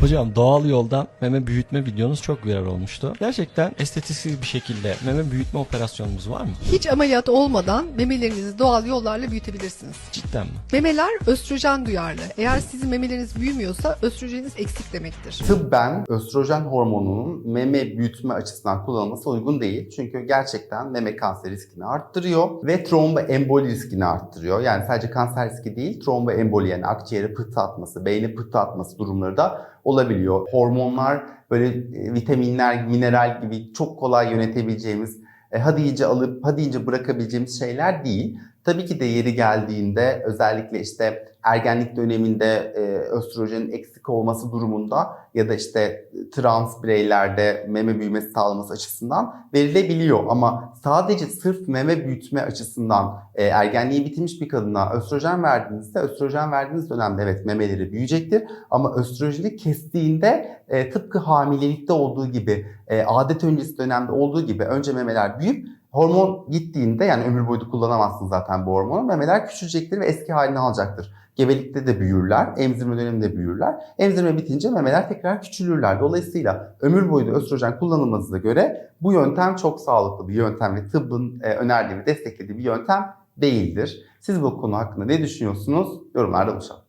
Hocam doğal yoldan meme büyütme videonuz çok viral olmuştu. Gerçekten estetiksiz bir şekilde meme büyütme operasyonumuz var mı? Hiç ameliyat olmadan memelerinizi doğal yollarla büyütebilirsiniz. Cidden mi? Memeler östrojen duyarlı. Eğer sizin memeleriniz büyümüyorsa östrojeniniz eksik demektir. Tıbben östrojen hormonunun meme büyütme açısından kullanılması uygun değil. Çünkü gerçekten meme kanser riskini arttırıyor ve tromboemboli riskini arttırıyor. Yani sadece kanser riski değil, tromboemboli yani akciğere pıhtı atması, beyne pıhtı atması durumları da olabiliyor. Hormonlar böyle e, vitaminler, mineral gibi çok kolay yönetebileceğimiz, e, hadi iyice alıp hadi iyice bırakabileceğimiz şeyler değil. Tabii ki de yeri geldiğinde özellikle işte ergenlik döneminde e, östrojenin eksik olması durumunda ya da işte trans bireylerde meme büyümesi sağlaması açısından verilebiliyor. Ama sadece sırf meme büyütme açısından e, ergenliği bitirmiş bir kadına östrojen verdiğinizde östrojen verdiğiniz dönemde evet memeleri büyüyecektir. Ama östrojeni kestiğinde e, tıpkı hamilelikte olduğu gibi e, adet öncesi dönemde olduğu gibi önce memeler büyüyüp hormon gittiğinde yani ömür boyu kullanamazsın zaten bu hormonu memeler küçülecektir ve eski halini alacaktır. Gebelikte de büyürler, emzirme döneminde büyürler. Emzirme bitince memeler tekrar küçülürler. Dolayısıyla ömür boyu da östrojen kullanılmasına göre bu yöntem çok sağlıklı bir yöntem ve tıbbın e, önerdiği ve desteklediği bir yöntem değildir. Siz bu konu hakkında ne düşünüyorsunuz? Yorumlarda buluşalım.